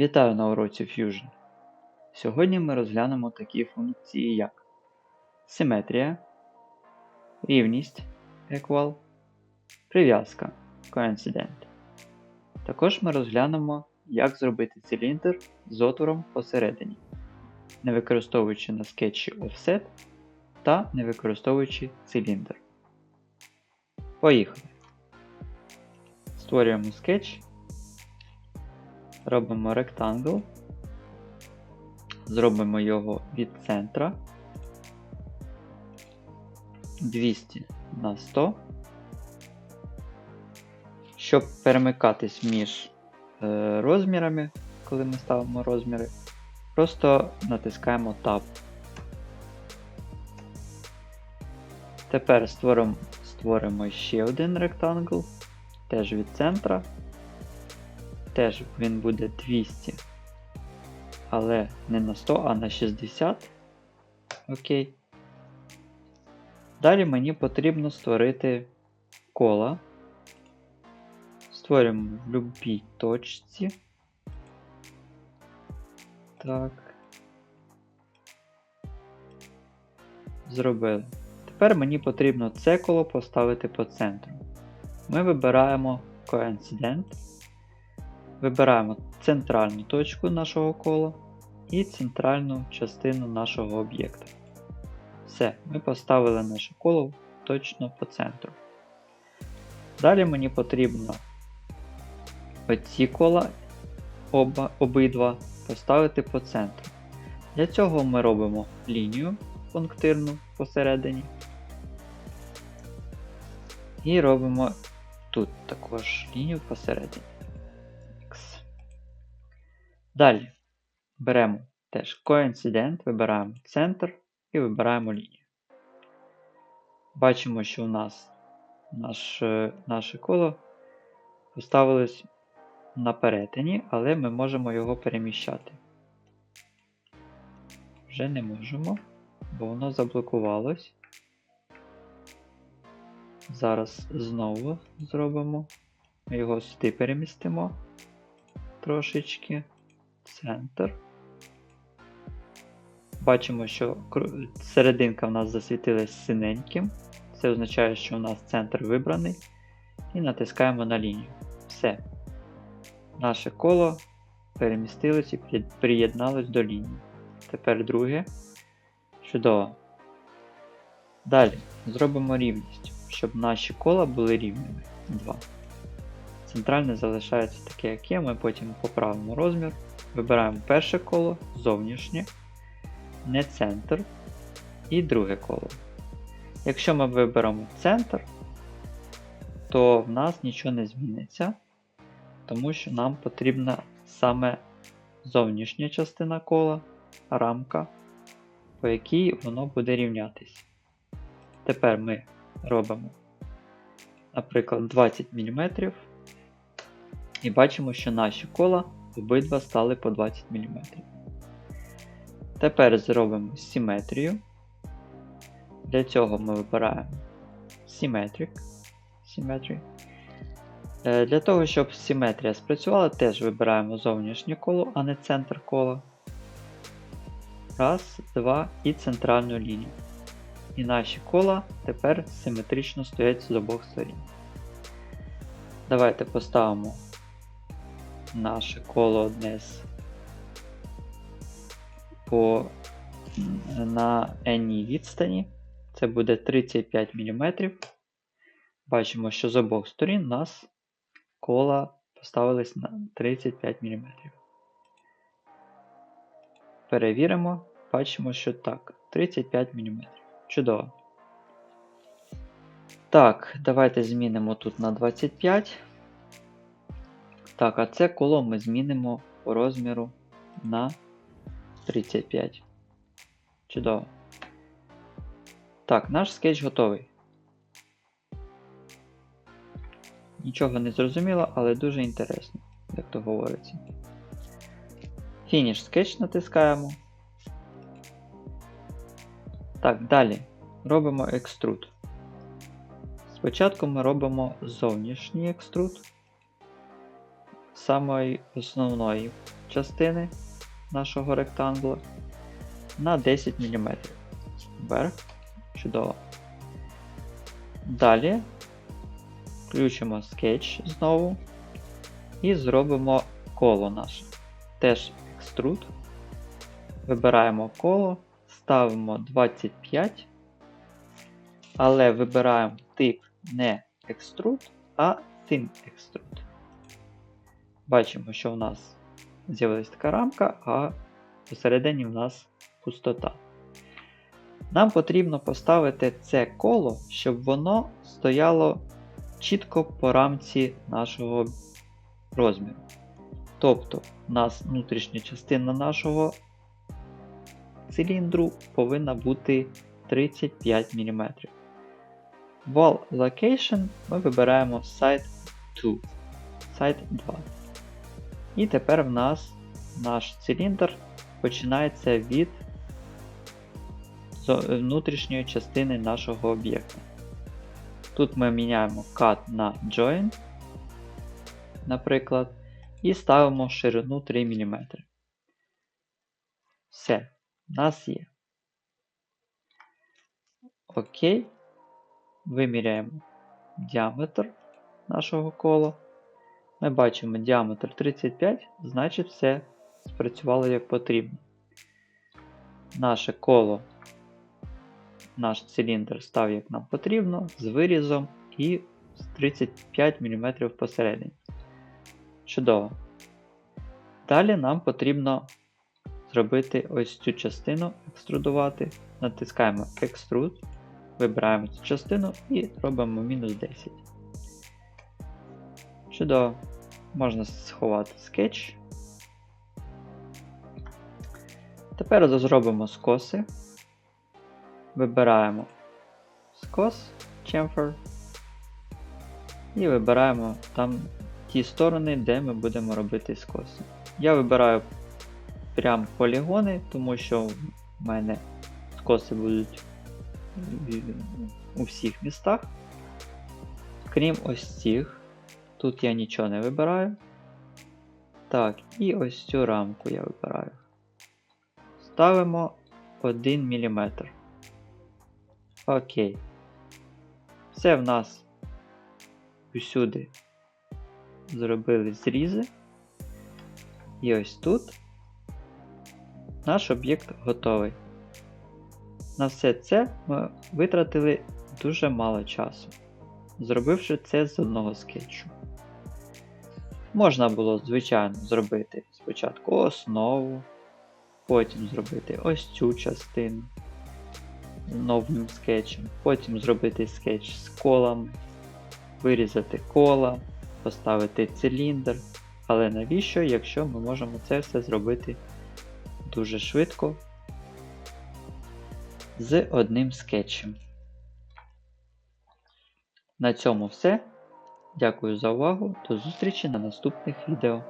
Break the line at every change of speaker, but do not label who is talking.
Вітаю на уроці Fusion. Сьогодні ми розглянемо такі функції, як симетрія, рівність equal, прив'язка coincident. Також ми розглянемо, як зробити циліндр з отвором посередині, не використовуючи на скетчі offset та не використовуючи циліндр. Поїхали! Створюємо скетч. Робимо ректангл, зробимо його від центра 200 на 100. Щоб перемикатись між е, розмірами, коли ми ставимо розміри, просто натискаємо Tab. Тепер створимо, створимо ще один ректангл, теж від центра теж він буде 200, але не на 100, а на 60. Окей. Далі мені потрібно створити кола. Створюємо в любій точці. Так. Зробили. Тепер мені потрібно це коло поставити по центру. Ми вибираємо Coincident. Вибираємо центральну точку нашого кола і центральну частину нашого об'єкта. Все, ми поставили наше коло точно по центру. Далі мені потрібно оці кола оба, обидва поставити по центру. Для цього ми робимо лінію пунктирну посередині. І робимо тут також лінію посередині. Далі беремо теж коінцидент, вибираємо центр і вибираємо лінію. Бачимо, що у нас наш, наше коло поставилось на перетині, але ми можемо його переміщати. Вже не можемо, бо воно заблокувалось. Зараз знову зробимо. Його сюди перемістимо трошечки центр. Бачимо, що серединка в нас засвітилась синеньким. Це означає, що у нас центр вибраний. І натискаємо на лінію. Все. Наше коло перемістилось і приєдналось до лінії. Тепер друге. Чудово. Далі зробимо рівність, щоб наші кола були рівними. 2. Центральне залишається таке, як є, ми потім поправимо розмір. Вибираємо перше коло, зовнішнє, не центр і друге коло. Якщо ми виберемо центр, то в нас нічого не зміниться, тому що нам потрібна саме зовнішня частина кола, рамка, по якій воно буде рівнятися. Тепер ми робимо, наприклад, 20 мм і бачимо, що наші кола обидва стали по 20 мм. Тепер зробимо симетрію. Для цього ми вибираємо Symmetric. Symmetry. Е, для того, щоб симетрія спрацювала, теж вибираємо зовнішнє коло, а не центр кола. Раз, два і центральну лінію. І наші кола тепер симетрично стоять з обох сторін. Давайте поставимо наше коло одне з по на n відстані. Це буде 35 мм. Бачимо, що з обох сторін у нас кола поставились на 35 мм. Перевіримо, бачимо, що так, 35 мм. Чудово. Так, давайте змінимо тут на 25 так, а це коло ми змінимо по розміру на 35. Чудово. Так, наш скетч готовий. Нічого не зрозуміло, але дуже інтересно, як то говориться. Фініш скетч натискаємо. Так, далі робимо екструд. Спочатку ми робимо зовнішній екструд. Самої основної частини нашого ректангла на 10 мм. Вверх. Чудово. Далі включимо скетч знову і зробимо коло наше. Теж екструд. Вибираємо коло, ставимо 25, але вибираємо тип не екструд, а Thin Extrude. Бачимо, що в нас з'явилася така рамка, а посередині в нас пустота. Нам потрібно поставити це коло, щоб воно стояло чітко по рамці нашого розміру. Тобто, у нас внутрішня частина нашого циліндру повинна бути 35 мм. Wall Location ми вибираємо Side 2. Side 2. І тепер в нас наш циліндр починається від внутрішньої частини нашого об'єкта. Тут ми міняємо Cut на Join, наприклад, і ставимо ширину 3 мм. Все, в нас є. Окей. Виміряємо діаметр нашого кола. Ми бачимо діаметр 35, значить все спрацювало як потрібно. Наше коло, наш циліндр став як нам потрібно, з вирізом і з 35 мм посередині. Чудово. Далі нам потрібно зробити ось цю частину, екструдувати. Натискаємо Extrude, вибираємо цю частину і робимо мінус 10. Чудово. Можна сховати скетч. Тепер зробимо скоси. Вибираємо скос, chamfer. І вибираємо там ті сторони, де ми будемо робити скоси. Я вибираю прям полігони, тому що в мене скоси будуть у всіх містах. Крім ось цих. Тут я нічого не вибираю. Так, і ось цю рамку я вибираю. Ставимо 1 мм. Окей. Все в нас усюди зробили зрізи. І ось тут наш об'єкт готовий. На все це ми витратили дуже мало часу, зробивши це з одного скетчу. Можна було, звичайно, зробити спочатку основу, потім зробити ось цю частину новим скетчем, потім зробити скетч з колами, вирізати кола, поставити циліндр. Але навіщо, якщо ми можемо це все зробити дуже швидко з одним скетчем. На цьому все. Дякую за увагу. До зустрічі на наступних відео.